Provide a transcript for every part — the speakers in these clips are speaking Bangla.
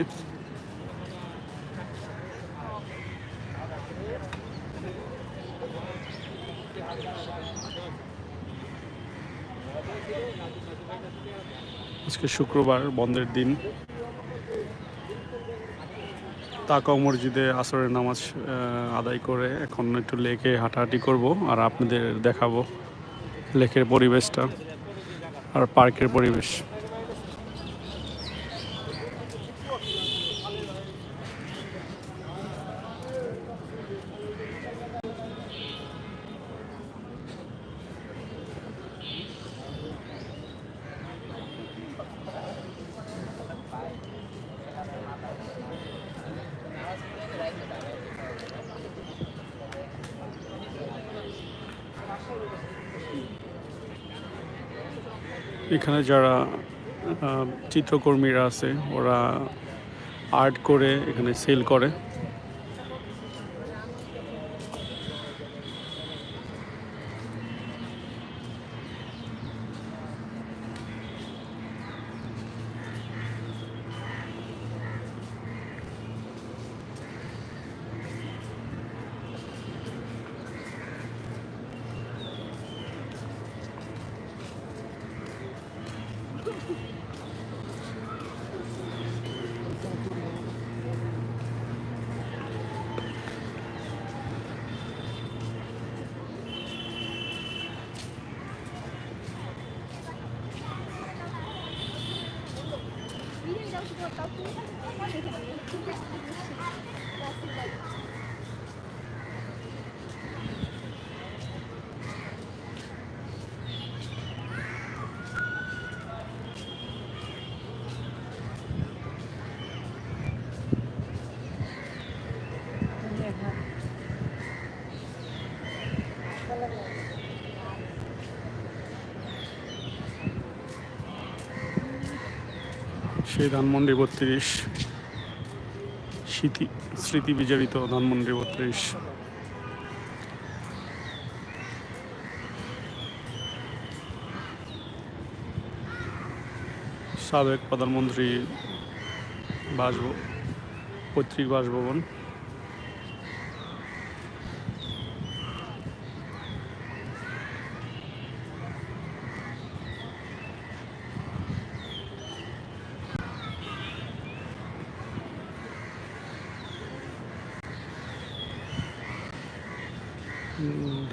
দেখে আজকে শুক্রবার, বন্ধের দিন। তাকাও মসজিদে আসরের নামাজ আদায় করে এখন একটু লেকে হাঁটাহাঁটি করব আর আপনাদের দেখাবো লেকের পরিবেশটা আর পার্কের পরিবেশ। এখানে যারা চিত্রকর্মীরা আছে ওরা আর্ট করে এখানে সেল করে। botar o que সেই ধানমন্ডি বত্রিশ স্মৃতি স্মৃতি বিজড়িত ধানমন্ডি বত্রিশ। সাবেক প্রধানমন্ত্রী বাসভ পৈতৃক বাসভবন।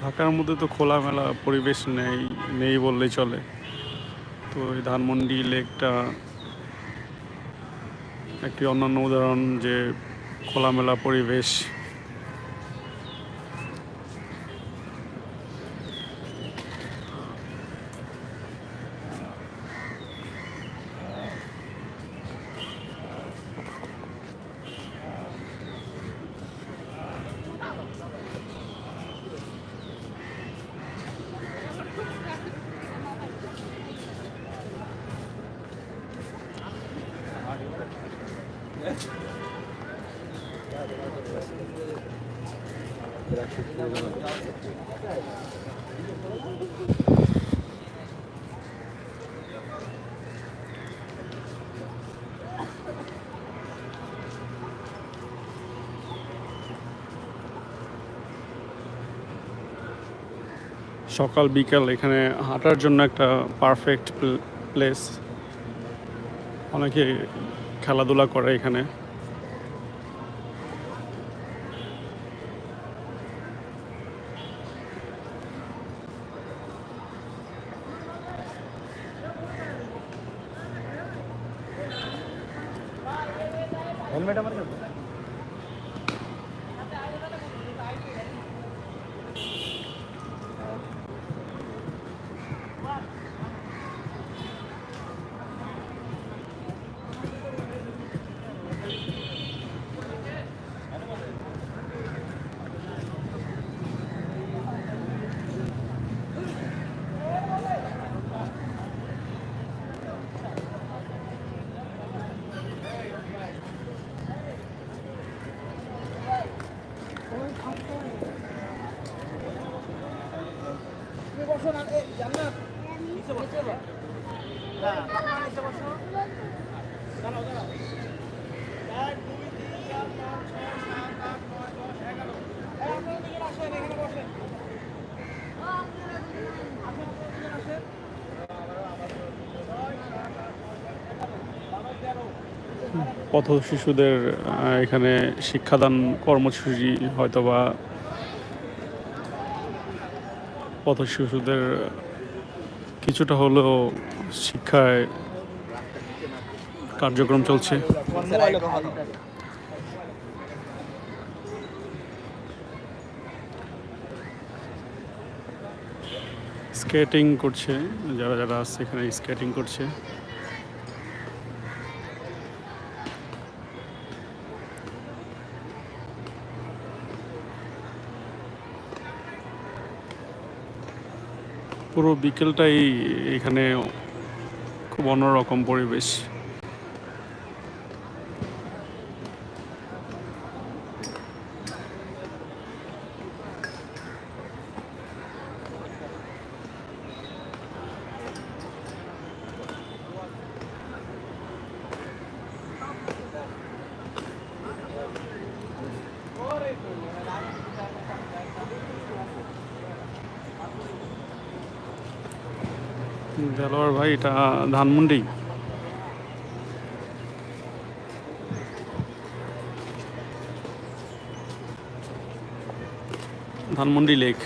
ঢাকার মধ্যে তো খোলামেলা পরিবেশ নেই নেই বললেই চলে। তো এই ধানমন্ডি লেকটা একটি অন্যান্য উদাহরণ যে খোলামেলা পরিবেশ সকাল বিকাল এখানে হাঁটার জন্য একটা পারফেক্ট প্লেস অনেকে খেলাধুলা করে এখানে। হেলমেট আমার পথ শিশুদের এখানে শিক্ষাদান কর্মসূচি হয়তোবা পথ শিশুদের কিছুটা হলেও শিক্ষায় কার্যক্রম চলছে। স্কেটিং করছে, যারা যারা আসছে এখানে স্কেটিং করছে। পুরো বিকেলটাই এখানে খুব অন্যরকম পরিবেশ। দেলোয়ার ভাই এটা ধানমন্ডি। ধানমন্ডি লেক।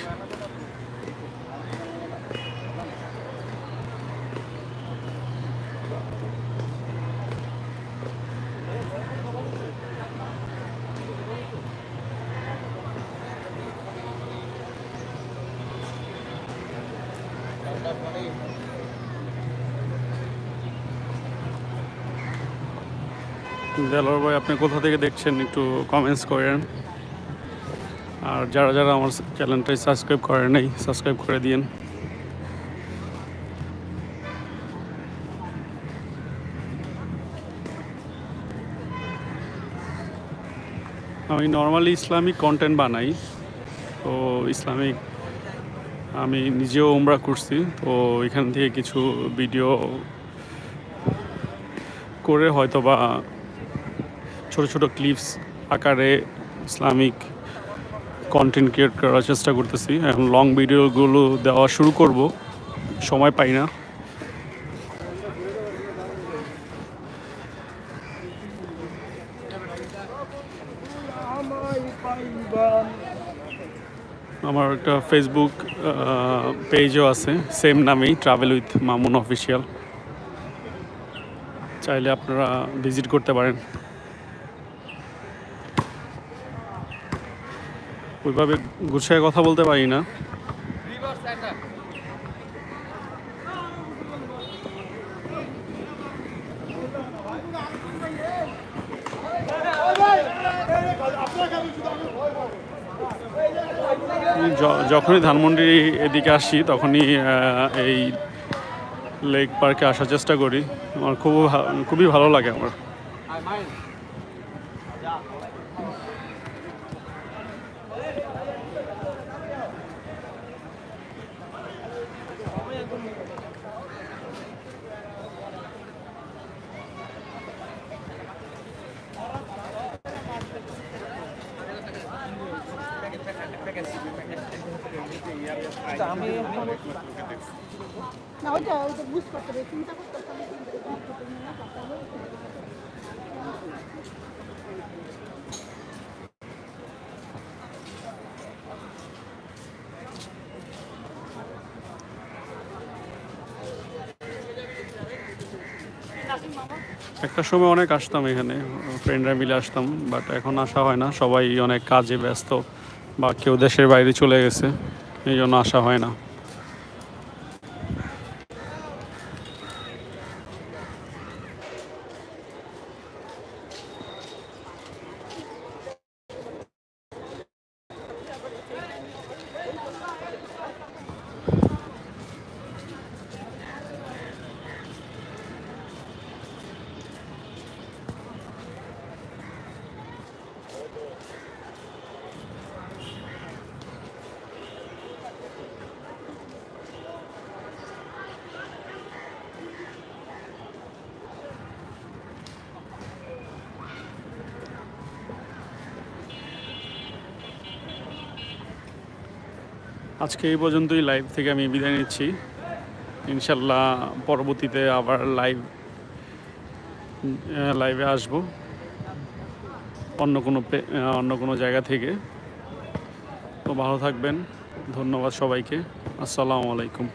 দেলোয়ার ভাই, আপনি কোথা থেকে দেখছেন একটু কমেন্টস করেন। আর যারা যারা আমার চ্যানেলটাই সাবস্ক্রাইব করে নাই সাবস্ক্রাইব করে দিন আমি নর্মালি ইসলামিক কন্টেন্ট বানাই। তো ইসলামিক, আমি নিজেও উমরা করছি। তো এখান থেকে কিছু ভিডিও করে হয়তো বা ছোট ছোট ক্লিপস আকারে ইসলামিক কন্টেন্ট ক্রিয়েট করার চেষ্টা করতেছি। এখন লং ভিডিওগুলো দেওয়া শুরু করব। সময় পাই না। আমার একটা ফেসবুক পেজও আছে। সেম নামেই ট্রাভেল উইথ মামুন অফিসিয়াল চাইলে আপনারা ভিজিট করতে পারেন। ওইভাবে গুছিয়ে কথা বলতে পারি না। যখনই ধানমন্ডি এদিকে আসি, তখনই এই লেক পার্কে আসার চেষ্টা করি। আমার খুব খুবই ভালো লাগে আমার। একটা সময় অনেক আসতাম এখানে ফ্রেন্ডরা মিলে আসতাম বাট এখন আসা হয় না। সবাই অনেক কাজে ব্যস্ত। বা কেউ দেশের বাইরে চলে গেছে এই জন্য আসা হয় না। আজকে এই পর্যন্তই লাইভ থেকে আমি বিদায় নিচ্ছি। ইনশাল্লাহ পরবর্তীতে আবার লাইভ লাইভে আসব। অন্য কোনো অন্য কোনো জায়গা থেকে। তো ভালো থাকবেন। ধন্যবাদ সবাইকে। আসসালামু আলাইকুম।